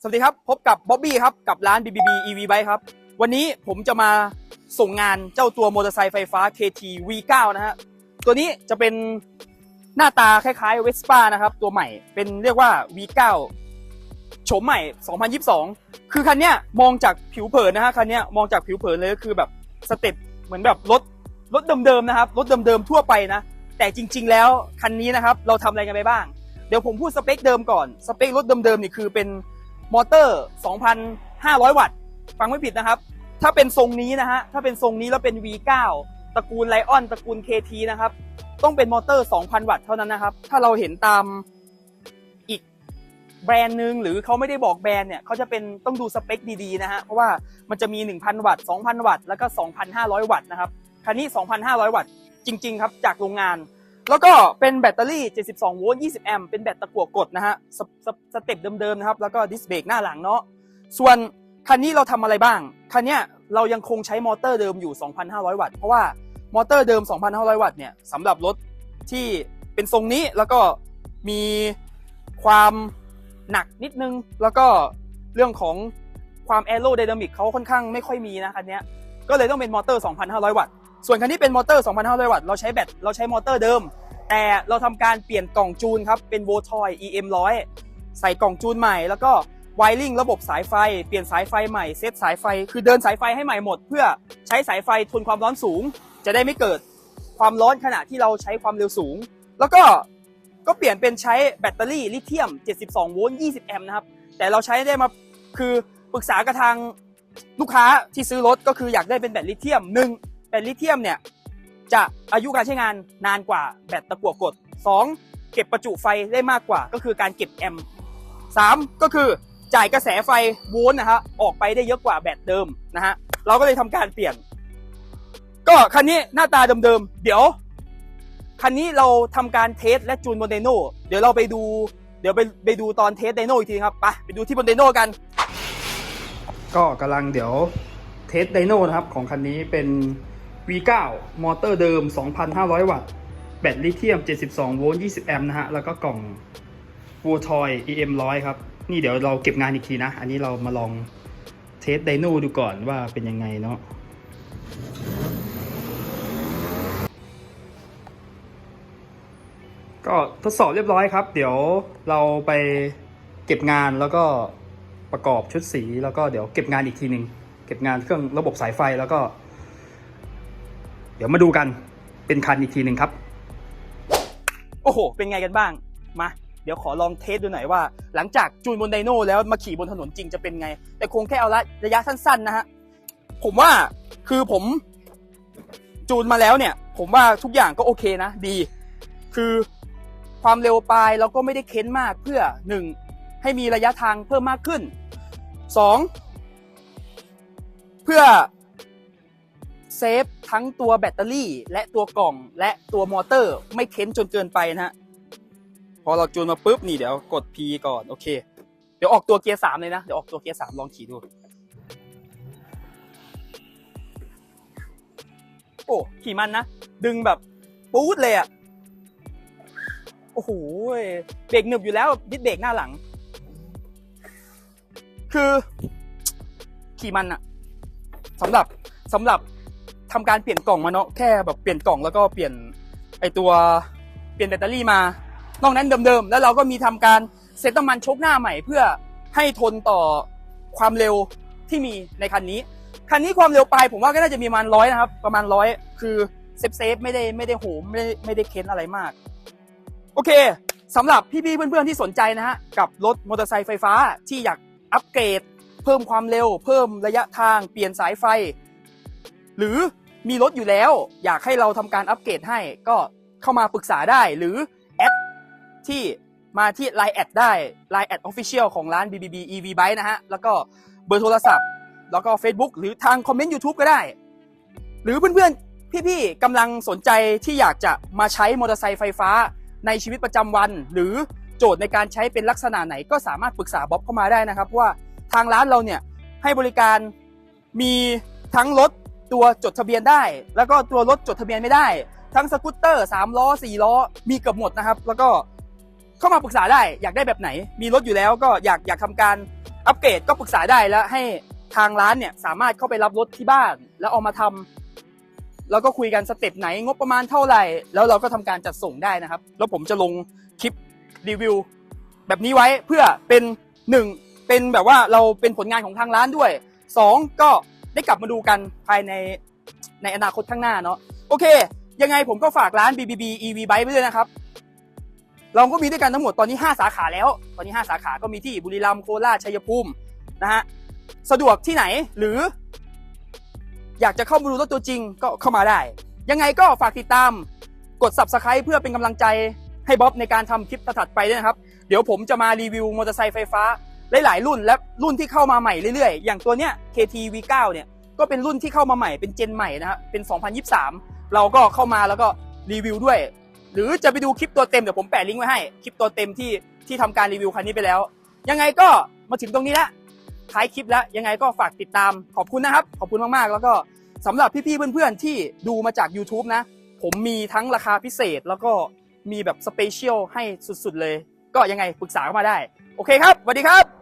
สวัสดีครับ พบกับบ๊อบบี้ครับ กับร้าน BBB EV Bike ครับ วันนี้ผมจะมาส่งงานเจ้าตัวมอเตอร์ไซค์ไฟฟ้า KT V9 นะฮะ ตัวนี้จะเป็นหน้าตาคล้ายๆ Vespa นะครับ ตัวใหม่เป็นเรียกว่า V9 โฉมใหม่ 2022 คือคันเนี้ยมองจากผิวเผินนะฮะคันเนี้ยมองจากผิวเผินเลยก็คือแบบสเต็ปเหมือนแบบรถรถเดิมๆนะครับรถเดิมๆทั่วไปนะ แต่จริง ๆ แล้วคันนี้นะครับเราทำอะไรกันไปบ้าง เดี๋ยวผมพูดสเปคเดิมก่อนสเปครถเดิมๆนี่คือเป็น มอเตอร์ 2,500 วัตต์ ฟังไม่ผิดนะครับ ถ้าเป็นทรงนี้นะฮะ ถ้าเป็นทรงนี้แล้วเป็น V9 ตระกูลไลออนตระกูล KT นะครับ ต้องเป็นมอเตอร์ 2,000 วัตต์เท่านั้นนะครับ ถ้าเราเห็นตามอีกแบรนด์หนึ่งหรือเขาไม่ได้บอกแบรนด์เนี่ยเขาจะเป็นต้องดูสเปคดีๆนะฮะ เพราะว่ามันจะมี 1,000 วัตต์ 2,000 วัตต์ แล้วก็ 2,500 วัตต์นะครับ คันนี้ 2,500 วัตต์ จริง ๆ ครับ จากโรงงาน แล้วก็เป็นแบตเตอรี่ 72 โวลต์ 20 แอมป์เป็นแบตตะกั่วกดนะฮะสสสเต็ปเดิมๆนะครับ แล้วก็ดิสเบรกหน้าหลังเนาะ ส่วนคันนี้เราทำอะไรบ้าง คันเนี้ยเรายังคงใช้มอเตอร์เดิมอยู่ 2,500 วัตต์ เพราะว่ามอเตอร์เดิม 2,500 วัตต์เนี่ยสำหรับรถที่เป็นทรงนี้แล้วก็มีความหนักนิดนึง แล้วก็เรื่องของความแอโรไดนามิกเขาค่อนข้างไม่ค่อยมีนะคันนี้ก็เลยต้องเป็นมอเตอร์ 2,500 วัตต์ ส่วนคันนี้เป็นมอเตอร์ 2,500 วัตต์ เราใช้แบต เราใช้มอเตอร์เดิม แต่เราทำการเปลี่ยนกล่องจูนครับ เป็นโวทอย EM 100ใส่กล่องจูนใหม่ แล้วก็ไวริงระบบสายไฟ เปลี่ยนสายไฟใหม่ เซตสายไฟ คือเดินสายไฟให้ใหม่หมด เพื่อใช้สายไฟทนความร้อนสูง จะได้ไม่เกิดความร้อนขณะที่เราใช้ความเร็วสูง แล้วก็ก็เปลี่ยนเป็นใช้แบตเตอรี่ลิเธียม 72 โวลต์ 20 แอมป์นะครับ แต่เราใช้ได้มา คือปรึกษากับทางลูกค้าที่ซื้อรถก็คืออยากได้เป็นแบตลิเธียมหนึ่ง แบตลิเธียมเนี่ยจะอายุการใช้งานนานกว่าแบตตะกั่วกด 2. เก็บประจุไฟได้มากกว่า ก็คือการเก็บแอมป์สามก็คือจ่ายกระแสไฟโวลต์นะฮะออกไปได้เยอะกว่าแบตเดิมนะฮะเราก็เลยทำการเปลี่ยน ก็คันนี้หน้าตาเดิมๆเดี๋ยว คันนี้เราทำการเทสและจูนบนไดโน่เดี๋ยวเราไปดู เดี๋ยวไปไปดูตอนเทสไดโน่อีกทีครับไปไปดูที่บนไดโน่กัน ก็กำลังเดี๋ยวเทสไดโน่นะครับของคันนี้เป็น V9 มอเตอร์เดิม 2,500 วัตต์ แบตลิเธียม 72 โวลต์ 20 แอมป์นะฮะ แล้วก็กล่องวูทอย EM 100 ครับ นี่เดี๋ยวเราเก็บงานอีกทีนะ อันนี้เรามาลองเทสไดโน่ดูก่อนว่าเป็นยังไงเนาะก็ทดสอบเรียบร้อยครับ เดี๋ยวเราไปเก็บงานแล้วก็ประกอบชุดสี แล้วก็เดี๋ยวเก็บงานอีกทีหนึ่งเก็บงานเครื่องระบบสายไฟแล้วก็ เดี๋ยวมาดูกันเป็นคันอีกทีหนึ่งครับ โอ้โห เป็นไงกันบ้าง มา เดี๋ยวขอลองเทสดูหน่อยว่า หลังจากจูนบนไดโน่แล้วมาขี่บนถนนจริงจะเป็นไง แต่คงแค่เอาละระยะสั้นๆนะฮะ ผมว่าคือผม จูนมาแล้วเนี่ย ผมว่าทุกอย่างก็โอเคนะ ดี คือความเร็วปลายเราก็ไม่ได้เค้นมากเพื่อหนึ่งให้มีระยะทางเพิ่มมากขึ้นสองเพื่อ เซฟทั้งตัวแบตเตอรี่ และตัวกล่องและตัวมอเตอร์ไม่เค้นจนเกินไปนะฮะพอเราจูนมาปุ๊บนี่เดี๋ยวกด P ก่อนโอเค เดี๋ยวออกตัวเกียร์สามเลยนะ เดี๋ยวออกตัวเกียร์สามลองขี่ดู โอ้ขี่มันนะ ดึงแบบปู๊ดเลยอะโอ้โหเบรกหนึบอยู่แล้วดิสเบรกหน้าหลัง คือ ขี่มันอะสำหรับสำหรับ ทำการเปลี่ยนกล่องมาเนาะแค่แบบเปลี่ยนกล่องแล้วก็เปลี่ยนไอตัวเปลี่ยนแบตเตอรี่มา นอกนั้นเดิมๆ แล้วเราก็มีทำการเซ็ตน้ำมันชกหน้าใหม่เพื่อให้ทนต่อความเร็วที่มีในคันนี้ คันนี้ความเร็วไปผมว่าก็น่าจะมีประมาณร้อยนะครับ ประมาณร้อยคือเซฟเซฟไม่ได้ไม่ได้โหมไม่ได้ไม่ได้เค้นอะไรมาก โอเคสำหรับพี่ๆเพื่อนๆที่สนใจนะฮะกับรถมอเตอร์ไซค์ไฟฟ้าที่อยากอัปเกรด เพิ่มความเร็ว เพิ่มระยะทางเปลี่ยนสายไฟ หรือ มีรถอยู่แล้ว อยากให้เราทำการอัปเกรดให้ก็เข้ามาปรึกษาได้หรือแอดที่มาที่ Line แอดได้ Line แอด Official ของร้าน BBB EV Bike นะฮะ แล้วก็เบอร์โทรศัพท์ แล้วก็ Facebook หรือทางคอมเมนต์ YouTube ก็ได้ หรือเพื่อนๆ พี่ๆกำลังสนใจที่อยากจะมาใช้มอเตอร์ไซค์ไฟฟ้าในชีวิตประจำวัน หรือโจทย์ในการใช้เป็นลักษณะไหนก็สามารถปรึกษาบ๊อบเข้ามาได้นะครับว่าทางร้านเราเนี่ยให้บริการมีทั้งรถ ตัวจดทะเบียนได้ แล้วก็ตัวรถจดทะเบียนไม่ได้ ทั้งสกูตเตอร์3ล้อ4ล้อมีเกือบหมดนะครับ แล้วก็เข้ามาปรึกษาได้อยากได้แบบไหน มีรถอยู่แล้วก็อยากอยากทำการอัปเกรดก็ปรึกษาได้แล้วให้ทางร้านเนี่ยสามารถเข้าไปรับรถที่บ้าน แล้วเอามาทำแล้วก็คุยกันสเต็ปไหนงบประมาณเท่าไหร่ แล้วเราก็ทำการจัดส่งได้นะครับ แล้วผมจะลงคลิปรีวิว แบบนี้ไว้เพื่อเป็นหนึ่งเป็นแบบว่าเราเป็นผลงานของทางร้านด้วยสองก็ ได้กลับมาดูกันภายในในอนาคตข้างหน้าเนาะโอเค ยังไงผมก็ฝากร้าน BBB EV Bike ไว้ด้วยนะครับเราก็มีด้วยกันทั้งหมดตอนนี้ 5 สาขาแล้ว ตอนนี้ 5 สาขาก็มีที่บุรีรัมย์โคราชชัยภูมินะฮะสะดวกที่ไหนหรือ อยากจะเข้ามาดูรถตัวจริงก็เข้ามาได้ ยังไงก็ฝากติดตามกด subscribe เพื่อเป็นกำลังใจให้บ๊อบในการทำคลิปถัดไปด้วยนะครับ เดี๋ยวผมจะมารีวิวมอเตอร์ไซค์ไฟฟ้า หลายๆรุ่นและรุ่นที่เข้ามาใหม่เรื่อยๆ อย่างตัวเนี้ย KT V9 เนี่ยก็เป็นรุ่นที่เข้ามาใหม่เป็นเจนใหม่นะครับเป็น 2023 เราก็เข้ามาแล้วก็รีวิวด้วย หรือจะไปดูคลิปตัวเต็มเดี๋ยวผมแปะลิงก์ไว้ให้คลิปตัวเต็มที่ที่ทำการรีวิวคันนี้ไปแล้ว ยังไงก็มาถึงตรงนี้แล้วท้ายคลิปแล้วยังไงก็ฝากติดตามขอบคุณนะครับ ขอบคุณมากๆ แล้วก็สำหรับพี่ๆเพื่อนๆที่ดูมาจาก YouTube นะ ผมมีทั้งราคาพิเศษแล้วก็มีแบบสเปเชียลให้สุดๆเลย ก็ยังไงปรึกษาเข้ามาได้ โอเคครับสวัสดีครับ